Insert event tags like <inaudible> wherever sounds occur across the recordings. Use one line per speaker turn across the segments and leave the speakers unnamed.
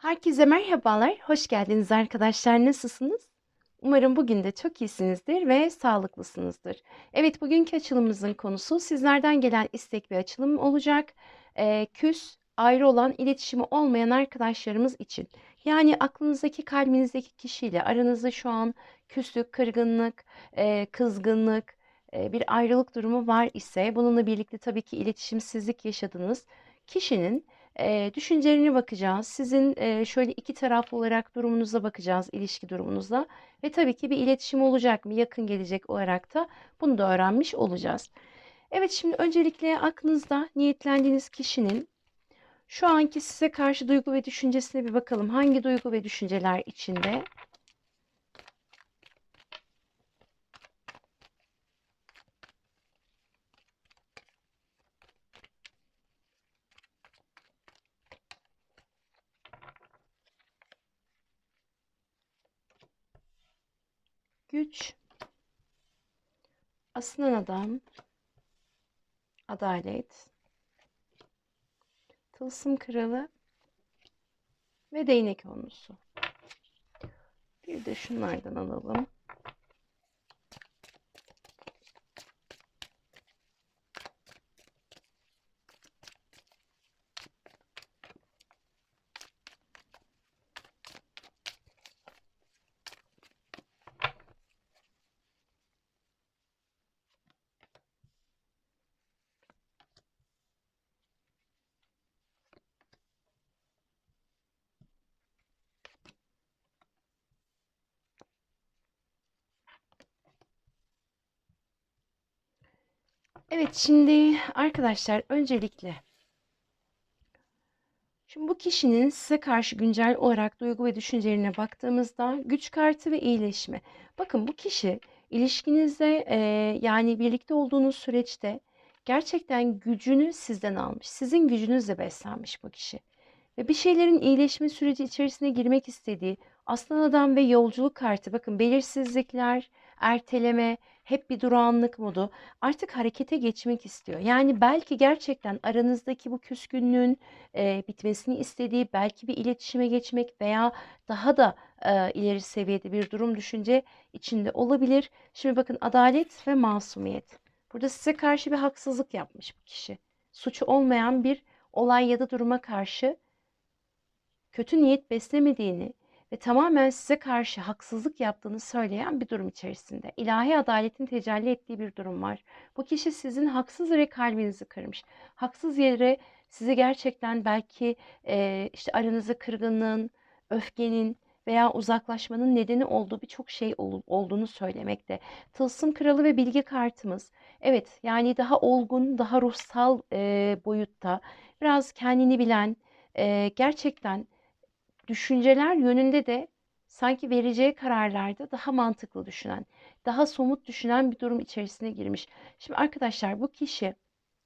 Herkese merhabalar, hoş geldiniz arkadaşlar. Nasılsınız? Umarım bugün de çok iyisinizdir ve sağlıklısınızdır. Evet, bugünkü açılımımızın konusu sizlerden gelen istek ve açılım olacak. Ee, küs, ayrı olan, iletişimi olmayan arkadaşlarımız için. Yani aklınızdaki, kalbinizdeki kişiyle aranızda şu an küslük, kırgınlık, e, kızgınlık, e, bir ayrılık durumu var ise bununla birlikte tabii ki iletişimsizlik yaşadığınız kişinin Eee, düşüncelerine bakacağız. Sizin eee, şöyle iki taraflı olarak durumunuza bakacağız, ilişki durumunuza. Ve tabii ki bir iletişim olacak mı, yakın gelecek olarak da bunu da öğrenmiş olacağız. Evet, şimdi öncelikle aklınızda niyetlendiğiniz kişinin şu anki size karşı duygu ve düşüncesine bir bakalım. Hangi duygu ve düşünceler içinde? Güç, asılan adam, adalet, tılsım kralı ve değnek onlusu. Bir de şunlardan alalım. Evet, şimdi arkadaşlar öncelikle şimdi bu kişinin size karşı güncel olarak duygu ve düşüncelerine baktığımızda güç kartı ve iyileşme. Bakın bu kişi ilişkinizde e, yani birlikte olduğunuz süreçte gerçekten gücünü sizden almış. Sizin gücünüzle beslenmiş bu kişi. Ve bir şeylerin iyileşme süreci içerisine girmek istediği aslan adam ve yolculuk kartı. Bakın belirsizlikler, erteleme, hep bir durağanlık modu. Artık harekete geçmek istiyor. Yani belki gerçekten aranızdaki bu küskünlüğün e, bitmesini istediği, belki bir iletişime geçmek veya daha da e, ileri seviyede bir durum düşünce içinde olabilir. Şimdi bakın adalet ve masumiyet. Burada size karşı bir haksızlık yapmış bu kişi. Suçu olmayan bir olay ya da duruma karşı kötü niyet beslemediğini ve tamamen size karşı haksızlık yaptığını söyleyen bir durum içerisinde. İlahi adaletin tecelli ettiği bir durum var. Bu kişi sizin haksız yere kalbinizi kırmış. Haksız yere sizi gerçekten belki e, işte aranızda kırgınlığın, öfkenin veya uzaklaşmanın nedeni olduğu birçok şey ol, olduğunu söylemekte. Tılsım kralı ve bilgi kartımız. Evet yani daha olgun, daha ruhsal e, boyutta biraz kendini bilen, e, gerçekten düşünceler yönünde de sanki vereceği kararlarda daha mantıklı düşünen, daha somut düşünen bir durum içerisine girmiş. Şimdi arkadaşlar bu kişi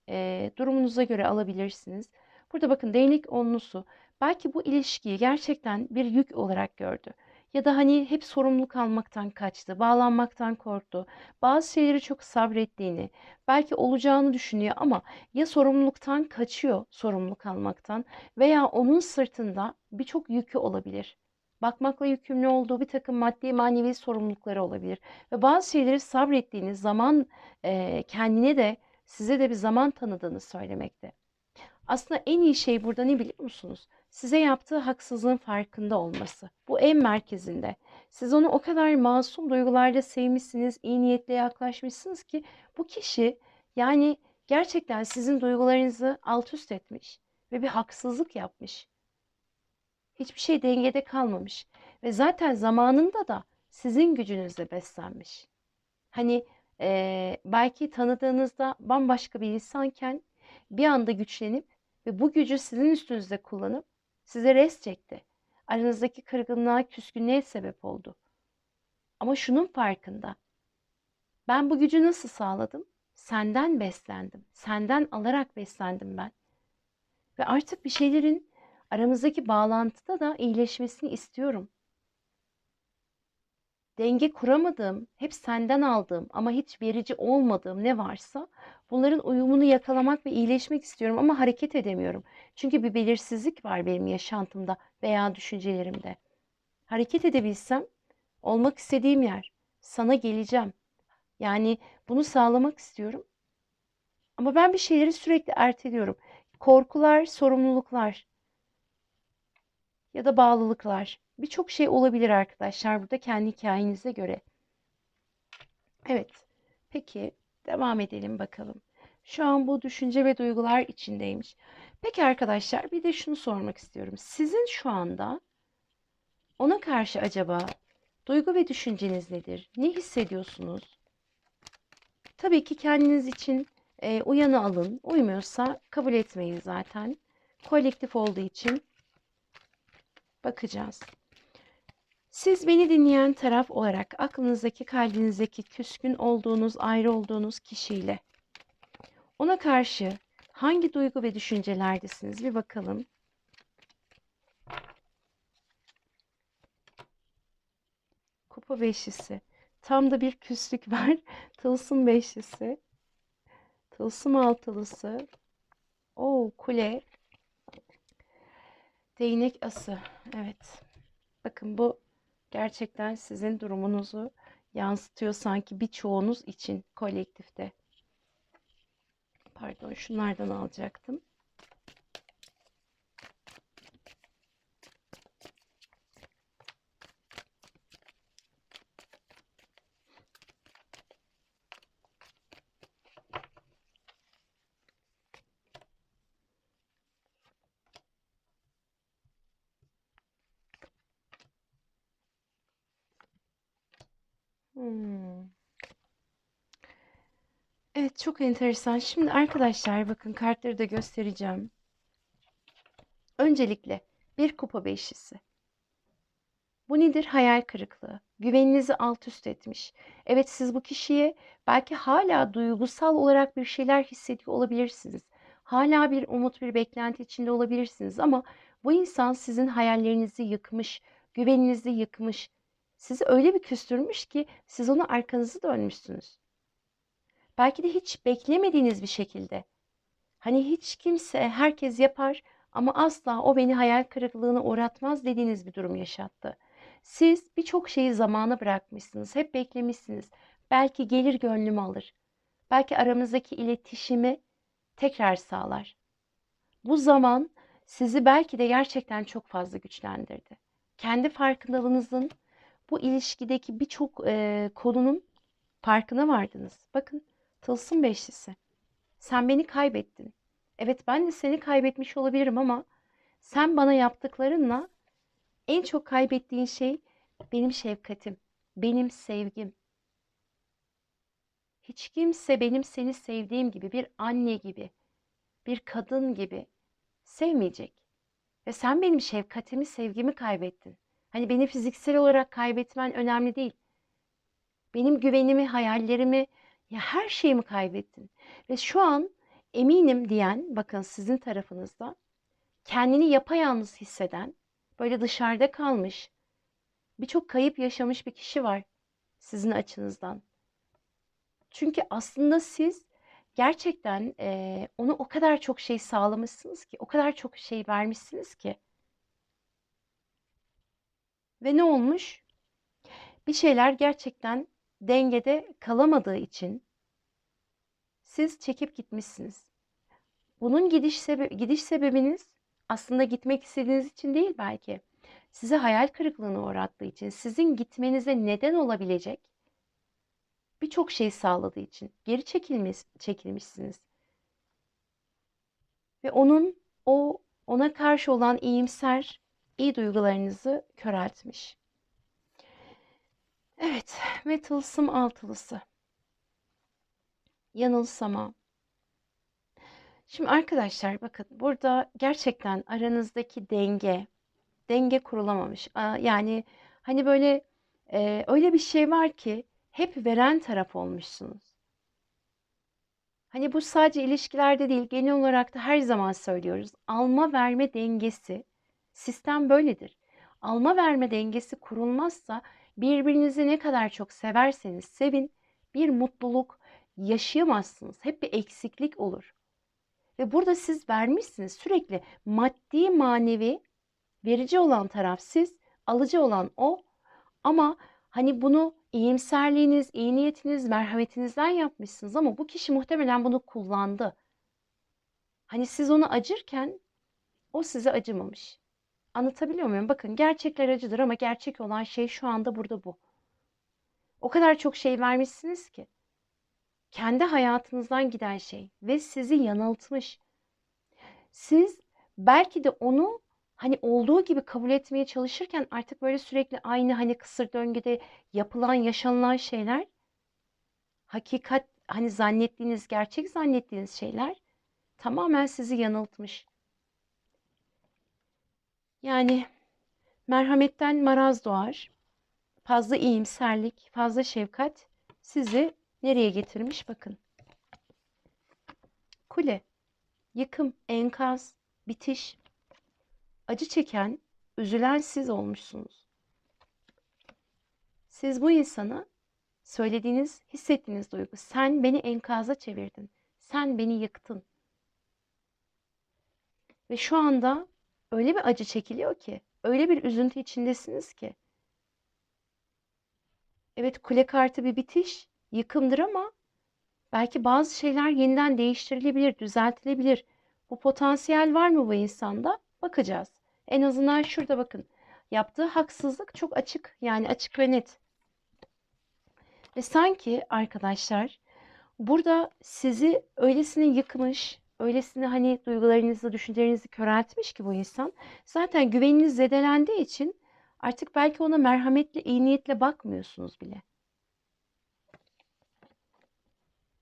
e, durumunuza göre alabilirsiniz. Burada bakın değnek onlusu belki bu ilişkiyi gerçekten bir yük olarak gördü. Ya da hani hep sorumluluk almaktan kaçtı, bağlanmaktan korktu. Bazı şeyleri çok sabrettiğini, belki olacağını düşünüyor ama ya sorumluluktan kaçıyor, sorumluluk almaktan veya onun sırtında birçok yükü olabilir. Bakmakla yükümlü olduğu bir takım maddi manevi sorumlulukları olabilir. Ve bazı şeyleri sabrettiğiniz zaman e, kendine de size de bir zaman tanıdığını söylemekte. Aslında en iyi şey burada ne biliyor musunuz? Size yaptığı haksızlığın farkında olması. Bu en merkezinde. Siz onu o kadar masum duygularla sevmişsiniz, iyi niyetle yaklaşmışsınız ki bu kişi yani gerçekten sizin duygularınızı alt üst etmiş ve bir haksızlık yapmış. Hiçbir şey dengede kalmamış ve zaten zamanında da sizin gücünüzle beslenmiş. Hani e, belki tanıdığınızda bambaşka bir insanken bir anda güçlenip ve bu gücü sizin üstünüzde kullanıp size res çekti. Aranızdaki kırgınlığa, küskünlüğe sebep oldu. Ama şunun farkında. Ben bu gücü nasıl sağladım? Senden beslendim. Senden alarak beslendim ben. Ve artık bir şeylerin aramızdaki bağlantıda da iyileşmesini istiyorum. Denge kuramadığım, hep senden aldığım ama hiç verici olmadığım ne varsa bunların uyumunu yakalamak ve iyileşmek istiyorum ama hareket edemiyorum. Çünkü bir belirsizlik var benim yaşantımda veya düşüncelerimde. Hareket edebilsem olmak istediğim yer. Sana geleceğim. Yani bunu sağlamak istiyorum. Ama ben bir şeyleri sürekli erteliyorum. Korkular, sorumluluklar ya da bağlılıklar. Birçok şey olabilir arkadaşlar burada kendi hikayenize göre. Evet. Peki devam edelim bakalım. Şu an bu düşünce ve duygular içindeymiş. Peki arkadaşlar bir de şunu sormak istiyorum. Sizin şu anda ona karşı acaba duygu ve düşünceniz nedir? Ne hissediyorsunuz? Tabii ki kendiniz için e, uyanı alın. Uymuyorsa kabul etmeyin zaten. Kolektif olduğu için bakacağız. Siz beni dinleyen taraf olarak aklınızdaki, kalbinizdeki küskün olduğunuz, ayrı olduğunuz kişiyle ona karşı hangi duygu ve düşüncelerdesiniz bir bakalım. Kupa beşlisi. Tam da bir küslük var. <laughs> Tılsım beşlisi. Tılsım altılısı. O kule. Değnek ası. Evet. Bakın bu gerçekten sizin durumunuzu yansıtıyor sanki birçoğunuz için kolektifte. Pardon şunlardan alacaktım. Evet çok enteresan. Şimdi arkadaşlar bakın kartları da göstereceğim. Öncelikle bir kupa beşlisi. Bu nedir? Hayal kırıklığı. Güveninizi alt üst etmiş. Evet siz bu kişiye belki hala duygusal olarak bir şeyler hissediyor olabilirsiniz. Hala bir umut, bir beklenti içinde olabilirsiniz ama bu insan sizin hayallerinizi yıkmış, güveninizi yıkmış. Sizi öyle bir küstürmüş ki siz ona arkanızı dönmüşsünüz. Belki de hiç beklemediğiniz bir şekilde. Hani hiç kimse, herkes yapar ama asla o beni hayal kırıklığına uğratmaz dediğiniz bir durum yaşattı. Siz birçok şeyi zamana bırakmışsınız, hep beklemişsiniz. Belki gelir gönlümü alır. Belki aramızdaki iletişimi tekrar sağlar. Bu zaman sizi belki de gerçekten çok fazla güçlendirdi. Kendi farkındalığınızın bu ilişkideki birçok e, konunun farkına vardınız. Bakın Tılsım beşlisi. Sen beni kaybettin. Evet ben de seni kaybetmiş olabilirim ama sen bana yaptıklarınla en çok kaybettiğin şey benim şefkatim, benim sevgim. Hiç kimse benim seni sevdiğim gibi bir anne gibi, bir kadın gibi sevmeyecek. Ve sen benim şefkatimi, sevgimi kaybettin. Hani beni fiziksel olarak kaybetmen önemli değil. Benim güvenimi, hayallerimi, ya her şeyimi kaybettin. Ve şu an eminim diyen, bakın sizin tarafınızda kendini yapayalnız hisseden, böyle dışarıda kalmış, birçok kayıp yaşamış bir kişi var sizin açınızdan. Çünkü aslında siz gerçekten e, onu o kadar çok şey sağlamışsınız ki, o kadar çok şey vermişsiniz ki. Ve ne olmuş? Bir şeyler gerçekten dengede kalamadığı için siz çekip gitmişsiniz. Bunun gidiş, sebe gidiş sebebiniz aslında gitmek istediğiniz için değil belki. Sizi hayal kırıklığına uğrattığı için, sizin gitmenize neden olabilecek birçok şey sağladığı için geri çekilmiş, çekilmişsiniz. Ve onun o ona karşı olan iyimser, iyi duygularınızı köreltmiş. Evet ve tılsım altılısı. Yanılsama. Şimdi arkadaşlar bakın burada gerçekten aranızdaki denge, denge kurulamamış. Yani hani böyle e, öyle bir şey var ki hep veren taraf olmuşsunuz. Hani bu sadece ilişkilerde değil genel olarak da her zaman söylüyoruz. Alma verme dengesi sistem böyledir. Alma verme dengesi kurulmazsa Birbirinizi ne kadar çok severseniz sevin, bir mutluluk yaşayamazsınız. Hep bir eksiklik olur. Ve burada siz vermişsiniz sürekli maddi manevi verici olan taraf siz, alıcı olan o. Ama hani bunu iyimserliğiniz, iyi niyetiniz, merhametinizden yapmışsınız ama bu kişi muhtemelen bunu kullandı. Hani siz ona acırken o size acımamış. Anlatabiliyor muyum? Bakın gerçekler acıdır ama gerçek olan şey şu anda burada bu. O kadar çok şey vermişsiniz ki. Kendi hayatınızdan giden şey ve sizi yanıltmış. Siz belki de onu hani olduğu gibi kabul etmeye çalışırken artık böyle sürekli aynı hani kısır döngüde yapılan, yaşanılan şeyler hakikat hani zannettiğiniz, gerçek zannettiğiniz şeyler tamamen sizi yanıltmış. Yani merhametten maraz doğar. Fazla iyimserlik, fazla şefkat sizi nereye getirmiş bakın. Kule, yıkım, enkaz, bitiş, acı çeken, üzülen siz olmuşsunuz. Siz bu insana söylediğiniz, hissettiğiniz duygu, sen beni enkaza çevirdin, sen beni yıktın. Ve şu anda öyle bir acı çekiliyor ki, öyle bir üzüntü içindesiniz ki. Evet kule kartı bir bitiş, yıkımdır ama belki bazı şeyler yeniden değiştirilebilir, düzeltilebilir. Bu potansiyel var mı bu insanda? Bakacağız. En azından şurada bakın. Yaptığı haksızlık çok açık. Yani açık ve net. Ve sanki arkadaşlar burada sizi öylesine yıkmış, öylesine hani duygularınızı, düşüncelerinizi köreltmiş ki bu insan. Zaten güveniniz zedelendiği için artık belki ona merhametle, iyi niyetle bakmıyorsunuz bile.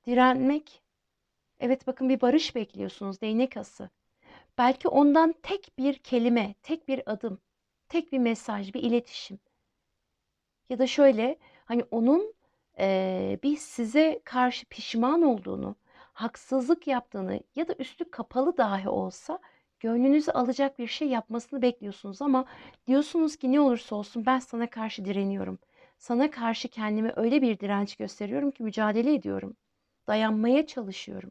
Direnmek. Evet bakın bir barış bekliyorsunuz. Değnek ası. Belki ondan tek bir kelime, tek bir adım, tek bir mesaj, bir iletişim. Ya da şöyle hani onun e, bir size karşı pişman olduğunu, haksızlık yaptığını ya da üstü kapalı dahi olsa gönlünüzü alacak bir şey yapmasını bekliyorsunuz ama diyorsunuz ki ne olursa olsun ben sana karşı direniyorum. Sana karşı kendime öyle bir direnç gösteriyorum ki mücadele ediyorum. Dayanmaya çalışıyorum.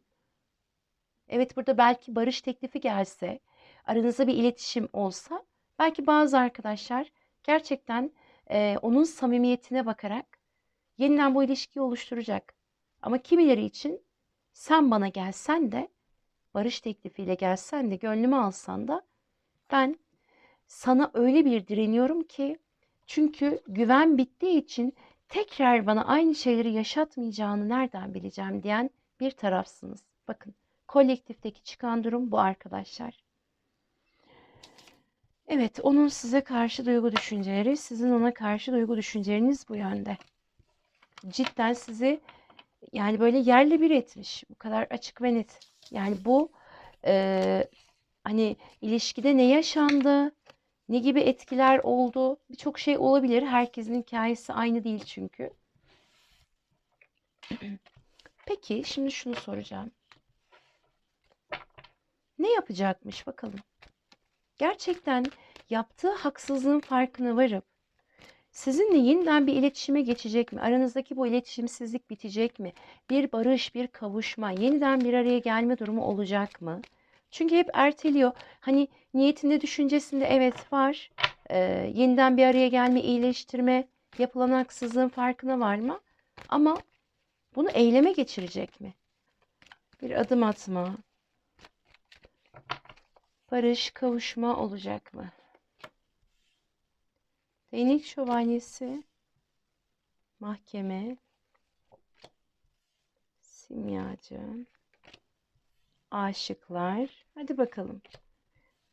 Evet burada belki barış teklifi gelse, aranızda bir iletişim olsa, belki bazı arkadaşlar gerçekten e, onun samimiyetine bakarak yeniden bu ilişkiyi oluşturacak. Ama kimileri için sen bana gelsen de barış teklifiyle gelsen de gönlümü alsan da ben sana öyle bir direniyorum ki çünkü güven bittiği için tekrar bana aynı şeyleri yaşatmayacağını nereden bileceğim diyen bir tarafsınız. Bakın kolektifteki çıkan durum bu arkadaşlar. Evet, onun size karşı duygu düşünceleri, sizin ona karşı duygu düşünceleriniz bu yönde. Cidden sizi yani böyle yerle bir etmiş. Bu kadar açık ve net. Yani bu e, hani ilişkide ne yaşandı, ne gibi etkiler oldu, birçok şey olabilir. Herkesin hikayesi aynı değil çünkü. <clears throat> Peki şimdi şunu soracağım. Ne yapacakmış bakalım. Gerçekten yaptığı haksızlığın farkına varıp sizinle yeniden bir iletişime geçecek mi? Aranızdaki bu iletişimsizlik bitecek mi? Bir barış, bir kavuşma, yeniden bir araya gelme durumu olacak mı? Çünkü hep erteliyor. Hani niyetinde, düşüncesinde evet var. Ee, yeniden bir araya gelme, iyileştirme, yapılan haksızlığın farkına var mı? Ama bunu eyleme geçirecek mi? Bir adım atma, barış, kavuşma olacak mı? Değnek şövalyesi, mahkeme, simyacı, aşıklar. Hadi bakalım.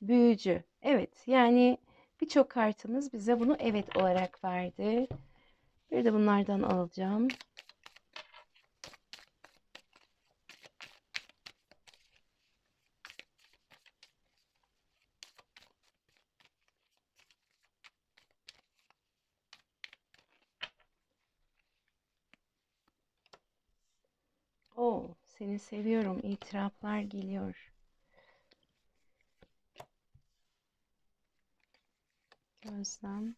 Büyücü. Evet yani birçok kartımız bize bunu evet olarak verdi. Bir de bunlardan alacağım. Seni seviyorum. İtiraflar geliyor. Gözlem.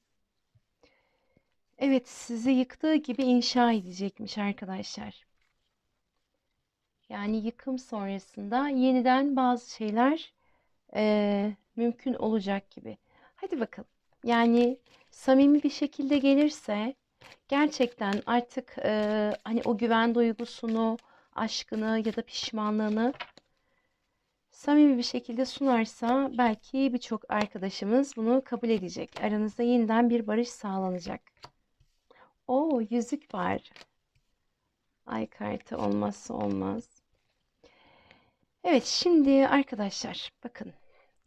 Evet, sizi yıktığı gibi inşa edecekmiş arkadaşlar. Yani yıkım sonrasında yeniden bazı şeyler eee, mümkün olacak gibi. Hadi bakalım. Yani samimi bir şekilde gelirse gerçekten artık eee, hani o güven duygusunu, aşkını ya da pişmanlığını samimi bir şekilde sunarsa belki birçok arkadaşımız bunu kabul edecek. Aranızda yeniden bir barış sağlanacak. Oo, yüzük var. Ay kartı olmazsa olmaz. Evet, şimdi arkadaşlar bakın.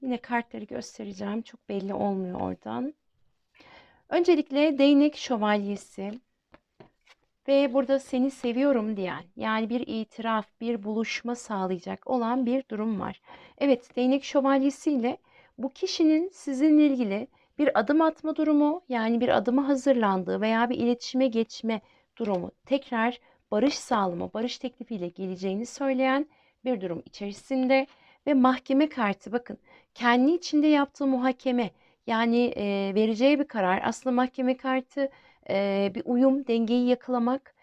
Yine kartları göstereceğim. Çok belli olmuyor oradan. Öncelikle değnek şövalyesi ve burada seni seviyorum diyen yani bir itiraf, bir buluşma sağlayacak olan bir durum var. Evet, değnek şövalyesiyle bu kişinin sizinle ilgili bir adım atma durumu yani bir adıma hazırlandığı veya bir iletişime geçme durumu tekrar barış sağlama, barış teklifiyle geleceğini söyleyen bir durum içerisinde ve mahkeme kartı bakın kendi içinde yaptığı muhakeme yani e, vereceği bir karar aslında mahkeme kartı e, bir uyum dengeyi yakalamak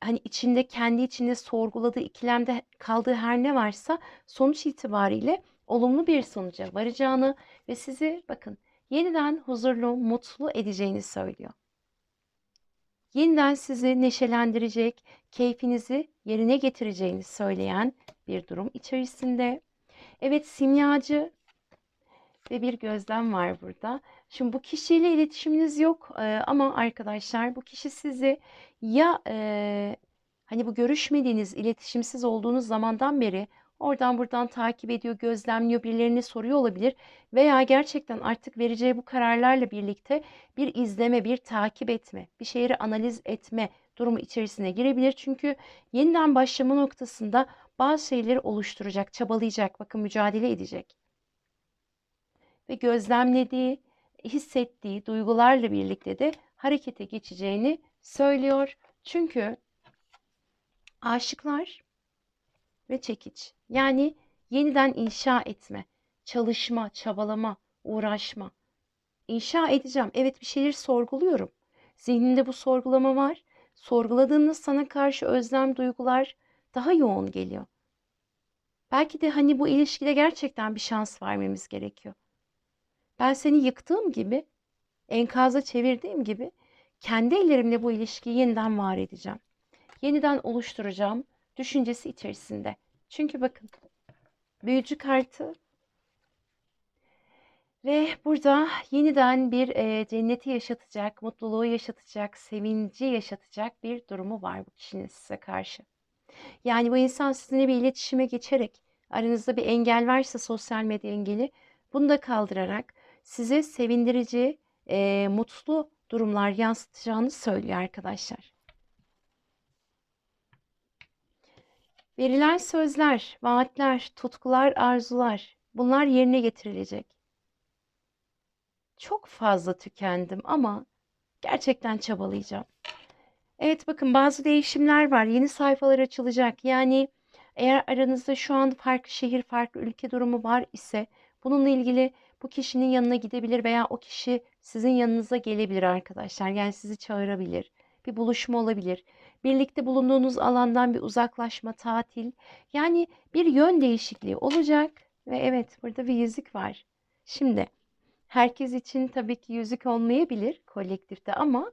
hani içinde kendi içinde sorguladığı ikilemde kaldığı her ne varsa sonuç itibariyle olumlu bir sonuca varacağını ve sizi bakın yeniden huzurlu, mutlu edeceğini söylüyor. Yeniden sizi neşelendirecek, keyfinizi yerine getireceğini söyleyen bir durum içerisinde. Evet simyacı ve bir gözlem var burada. Şimdi bu kişiyle iletişiminiz yok ama arkadaşlar bu kişi sizi ya e, hani bu görüşmediğiniz, iletişimsiz olduğunuz zamandan beri oradan buradan takip ediyor, gözlemliyor, birilerini soruyor olabilir veya gerçekten artık vereceği bu kararlarla birlikte bir izleme, bir takip etme, bir şeyleri analiz etme durumu içerisine girebilir. Çünkü yeniden başlama noktasında bazı şeyleri oluşturacak, çabalayacak, bakın mücadele edecek. Ve gözlemlediği, hissettiği duygularla birlikte de harekete geçeceğini söylüyor. Çünkü aşıklar ve çekiç. Yani yeniden inşa etme, çalışma, çabalama, uğraşma. İnşa edeceğim. Evet bir şeyleri sorguluyorum. Zihninde bu sorgulama var. Sorguladığında sana karşı özlem duygular daha yoğun geliyor. Belki de hani bu ilişkide gerçekten bir şans vermemiz gerekiyor. Ben seni yıktığım gibi, enkaza çevirdiğim gibi kendi ellerimle bu ilişkiyi yeniden var edeceğim. Yeniden oluşturacağım düşüncesi içerisinde. Çünkü bakın büyücü kartı ve burada yeniden bir e, cenneti yaşatacak, mutluluğu yaşatacak, sevinci yaşatacak bir durumu var bu kişinin size karşı. Yani bu insan sizinle bir iletişime geçerek aranızda bir engel varsa sosyal medya engeli bunu da kaldırarak size sevindirici, e, mutlu durumlar yansıtacağını söylüyor arkadaşlar. Verilen sözler, vaatler, tutkular, arzular bunlar yerine getirilecek. Çok fazla tükendim ama gerçekten çabalayacağım. Evet bakın bazı değişimler var. Yeni sayfalar açılacak. Yani eğer aranızda şu an farklı şehir, farklı ülke durumu var ise bununla ilgili bu kişinin yanına gidebilir veya o kişi sizin yanınıza gelebilir arkadaşlar. Yani sizi çağırabilir. Bir buluşma olabilir. Birlikte bulunduğunuz alandan bir uzaklaşma, tatil. Yani bir yön değişikliği olacak. Ve evet burada bir yüzük var. Şimdi herkes için tabii ki yüzük olmayabilir kolektifte ama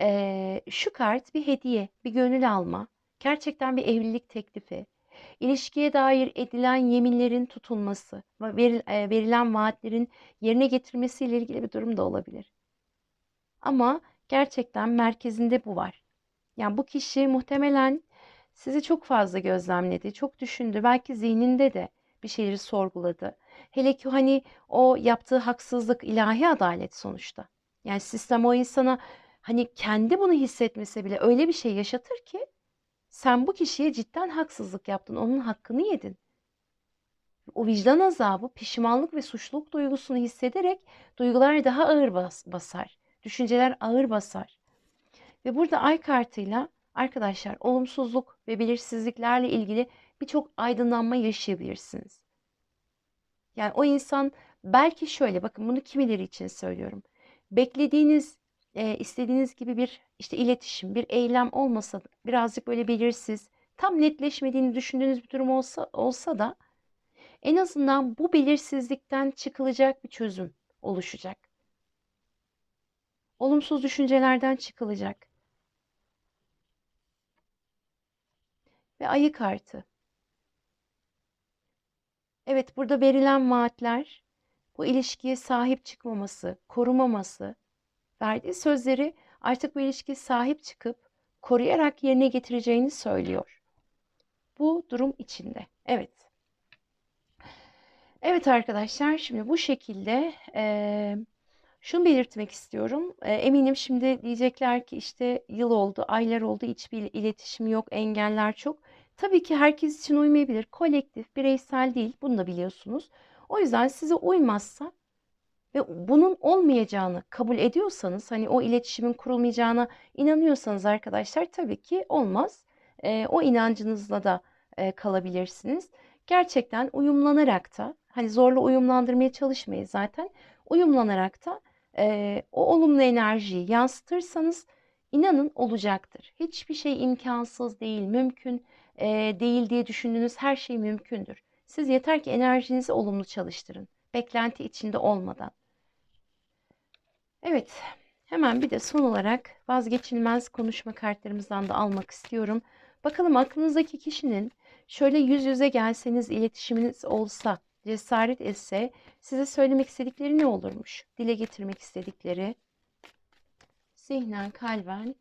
e, şu kart bir hediye, bir gönül alma. Gerçekten bir evlilik teklifi. İlişkiye dair edilen yeminlerin tutulması, verilen vaatlerin yerine getirilmesiyle ilgili bir durum da olabilir. Ama gerçekten merkezinde bu var. Yani bu kişi muhtemelen sizi çok fazla gözlemledi, çok düşündü. Belki zihninde de bir şeyleri sorguladı. Hele ki hani o yaptığı haksızlık ilahi adalet sonuçta. Yani sistem o insana hani kendi bunu hissetmese bile öyle bir şey yaşatır ki sen bu kişiye cidden haksızlık yaptın. Onun hakkını yedin. O vicdan azabı, pişmanlık ve suçluluk duygusunu hissederek duygular daha ağır bas basar. Düşünceler ağır basar. Ve burada ay kartıyla arkadaşlar olumsuzluk ve belirsizliklerle ilgili birçok aydınlanma yaşayabilirsiniz. Yani o insan belki şöyle bakın bunu kimileri için söylüyorum. Beklediğiniz e, istediğiniz gibi bir işte iletişim, bir eylem olmasa birazcık böyle belirsiz, tam netleşmediğini düşündüğünüz bir durum olsa olsa da en azından bu belirsizlikten çıkılacak bir çözüm oluşacak. Olumsuz düşüncelerden çıkılacak. Ve ayı kartı. Evet, burada verilen vaatler bu ilişkiye sahip çıkmaması, korumaması, verdiği sözleri artık bu ilişkiye sahip çıkıp koruyarak yerine getireceğini söylüyor. Bu durum içinde. Evet. Evet arkadaşlar şimdi bu şekilde e, şunu belirtmek istiyorum. E, eminim şimdi diyecekler ki işte yıl oldu, aylar oldu, hiçbir iletişim yok, engeller çok. Tabii ki herkes için uymayabilir. Kolektif, bireysel değil. Bunu da biliyorsunuz. O yüzden size uymazsa ve bunun olmayacağını kabul ediyorsanız, hani o iletişimin kurulmayacağına inanıyorsanız arkadaşlar tabii ki olmaz. E, o inancınızla da e, kalabilirsiniz. Gerçekten uyumlanarak da, hani zorla uyumlandırmaya çalışmayız zaten. Uyumlanarak da e, o olumlu enerjiyi yansıtırsanız inanın olacaktır. Hiçbir şey imkansız değil, mümkün e, değil diye düşündüğünüz her şey mümkündür. Siz yeter ki enerjinizi olumlu çalıştırın. Beklenti içinde olmadan. Evet, hemen bir de son olarak vazgeçilmez konuşma kartlarımızdan da almak istiyorum. Bakalım aklınızdaki kişinin şöyle yüz yüze gelseniz, iletişiminiz olsa, cesaret etse size söylemek istedikleri ne olurmuş? Dile getirmek istedikleri. Zihnen, kalben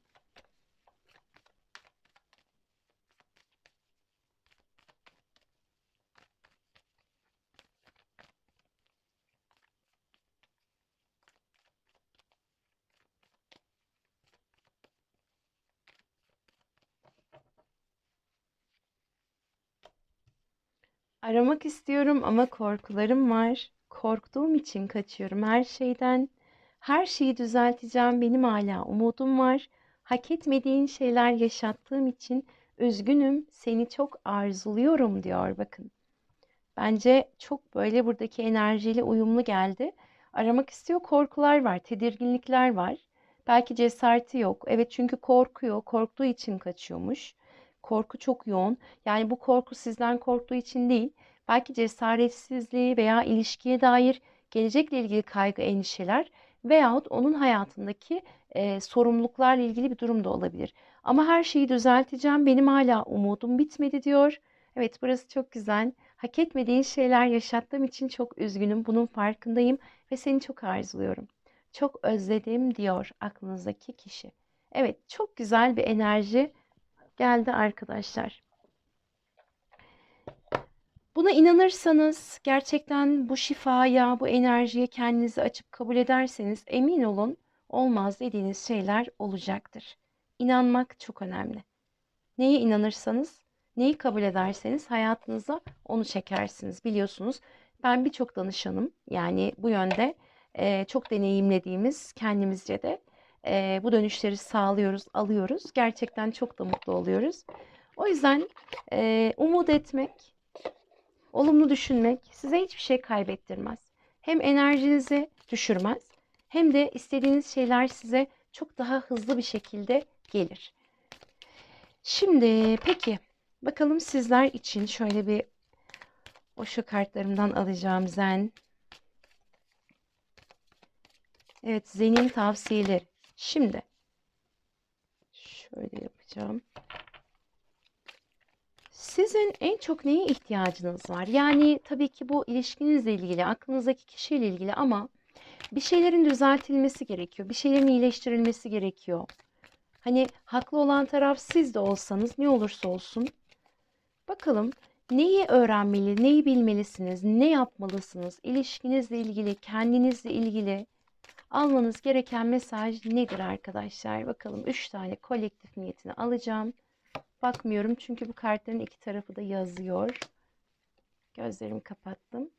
Aramak istiyorum ama korkularım var. Korktuğum için kaçıyorum her şeyden. Her şeyi düzelteceğim benim hala umudum var. Hak etmediğin şeyler yaşattığım için üzgünüm. Seni çok arzuluyorum diyor bakın. Bence çok böyle buradaki enerjiyle uyumlu geldi. Aramak istiyor korkular var, tedirginlikler var. Belki cesareti yok. Evet çünkü korkuyor. Korktuğu için kaçıyormuş. Korku çok yoğun. Yani bu korku sizden korktuğu için değil. Belki cesaretsizliği veya ilişkiye dair gelecekle ilgili kaygı, endişeler veyahut onun hayatındaki e, sorumluluklarla ilgili bir durum da olabilir. Ama her şeyi düzelteceğim. Benim hala umudum bitmedi diyor. Evet burası çok güzel. Hak etmediğin şeyler yaşattığım için çok üzgünüm. Bunun farkındayım ve seni çok arzuluyorum. Çok özledim diyor aklınızdaki kişi. Evet çok güzel bir enerji geldi arkadaşlar. Buna inanırsanız, gerçekten bu şifaya, bu enerjiye kendinizi açıp kabul ederseniz emin olun olmaz dediğiniz şeyler olacaktır. İnanmak çok önemli. Neye inanırsanız, neyi kabul ederseniz hayatınıza onu çekersiniz. Biliyorsunuz ben birçok danışanım yani bu yönde çok deneyimlediğimiz kendimizce de e, bu dönüşleri sağlıyoruz, alıyoruz. Gerçekten çok da mutlu oluyoruz. O yüzden e, umut etmek, olumlu düşünmek size hiçbir şey kaybettirmez. Hem enerjinizi düşürmez hem de istediğiniz şeyler size çok daha hızlı bir şekilde gelir. Şimdi peki bakalım sizler için şöyle bir o şu kartlarımdan alacağım zen. Evet zenin tavsiyeleri. Şimdi şöyle yapacağım. Sizin en çok neye ihtiyacınız var? Yani tabii ki bu ilişkinizle ilgili, aklınızdaki kişiyle ilgili ama bir şeylerin düzeltilmesi gerekiyor. Bir şeylerin iyileştirilmesi gerekiyor. Hani haklı olan taraf siz de olsanız ne olursa olsun. Bakalım neyi öğrenmeli, neyi bilmelisiniz, ne yapmalısınız? İlişkinizle ilgili, kendinizle ilgili almanız gereken mesaj nedir arkadaşlar? Bakalım 3 tane kolektif niyetini alacağım. Bakmıyorum çünkü bu kartların iki tarafı da yazıyor. Gözlerimi kapattım.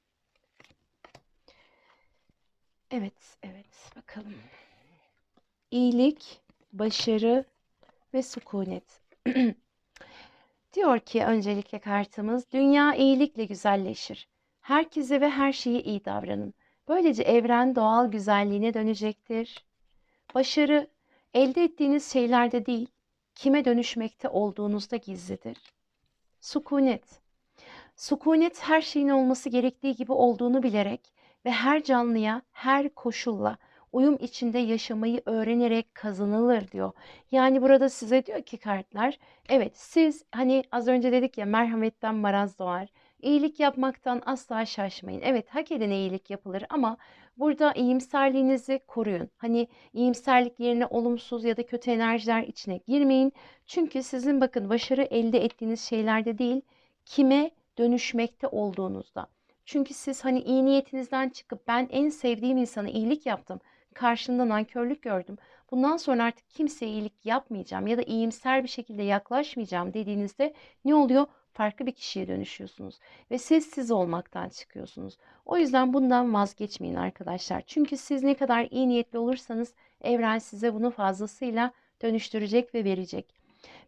Evet, evet. Bakalım. İyilik, başarı ve sükunet. <clears throat> Diyor ki öncelikle kartımız, dünya iyilikle güzelleşir. Herkese ve her şeye iyi davranın. Böylece evren doğal güzelliğine dönecektir. Başarı elde ettiğiniz şeylerde değil, kime dönüşmekte olduğunuzda gizlidir. Sukunet. Sukunet her şeyin olması gerektiği gibi olduğunu bilerek ve her canlıya, her koşulla uyum içinde yaşamayı öğrenerek kazanılır diyor. Yani burada size diyor ki kartlar, evet siz hani az önce dedik ya merhametten maraz doğar. İyilik yapmaktan asla şaşmayın. Evet hak edene iyilik yapılır ama burada iyimserliğinizi koruyun. Hani iyimserlik yerine olumsuz ya da kötü enerjiler içine girmeyin. Çünkü sizin bakın başarı elde ettiğiniz şeylerde değil, kime dönüşmekte olduğunuzda. Çünkü siz hani iyi niyetinizden çıkıp ben en sevdiğim insana iyilik yaptım. Karşında nankörlük gördüm. Bundan sonra artık kimseye iyilik yapmayacağım ya da iyimser bir şekilde yaklaşmayacağım dediğinizde ne oluyor? Farklı bir kişiye dönüşüyorsunuz ve siz siz olmaktan çıkıyorsunuz. O yüzden bundan vazgeçmeyin arkadaşlar. Çünkü siz ne kadar iyi niyetli olursanız evren size bunu fazlasıyla dönüştürecek ve verecek.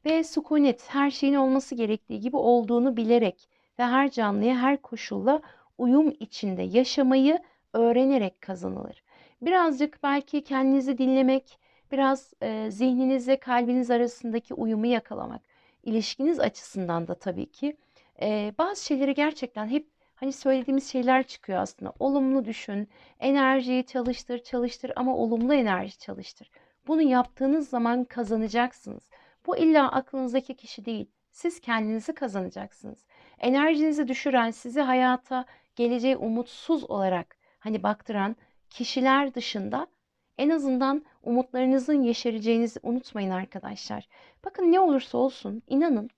Ve sukunet her şeyin olması gerektiği gibi olduğunu bilerek ve her canlıya her koşulla uyum içinde yaşamayı öğrenerek kazanılır. Birazcık belki kendinizi dinlemek, biraz e, zihninizle kalbiniz arasındaki uyumu yakalamak, ilişkiniz açısından da tabii ki e, bazı şeyleri gerçekten hep hani söylediğimiz şeyler çıkıyor aslında. Olumlu düşün, enerjiyi çalıştır, çalıştır ama olumlu enerji çalıştır. Bunu yaptığınız zaman kazanacaksınız. Bu illa aklınızdaki kişi değil. Siz kendinizi kazanacaksınız. Enerjinizi düşüren, sizi hayata, geleceğe umutsuz olarak hani baktıran kişiler dışında en azından umutlarınızın yeşereceğinizi unutmayın arkadaşlar. Bakın ne olursa olsun inanın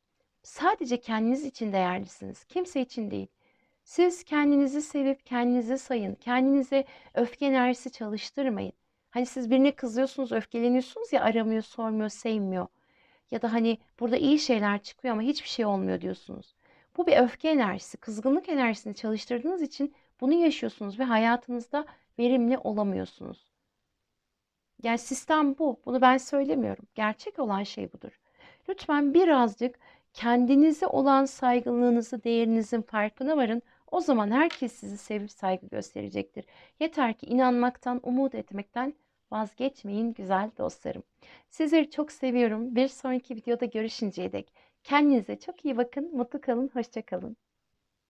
sadece kendiniz için değerlisiniz. Kimse için değil. Siz kendinizi sevip kendinizi sayın. Kendinize öfke enerjisi çalıştırmayın. Hani siz birine kızıyorsunuz, öfkeleniyorsunuz ya aramıyor, sormuyor, sevmiyor. Ya da hani burada iyi şeyler çıkıyor ama hiçbir şey olmuyor diyorsunuz. Bu bir öfke enerjisi, kızgınlık enerjisini çalıştırdığınız için bunu yaşıyorsunuz ve hayatınızda verimli olamıyorsunuz. Yani sistem bu. Bunu ben söylemiyorum. Gerçek olan şey budur. Lütfen birazcık kendinize olan saygınlığınızı, değerinizin farkına varın. O zaman herkes sizi sevip saygı gösterecektir. Yeter ki inanmaktan, umut etmekten vazgeçmeyin güzel dostlarım. Sizleri çok seviyorum. Bir sonraki videoda görüşünceye dek kendinize çok iyi bakın. Mutlu kalın, hoşça kalın.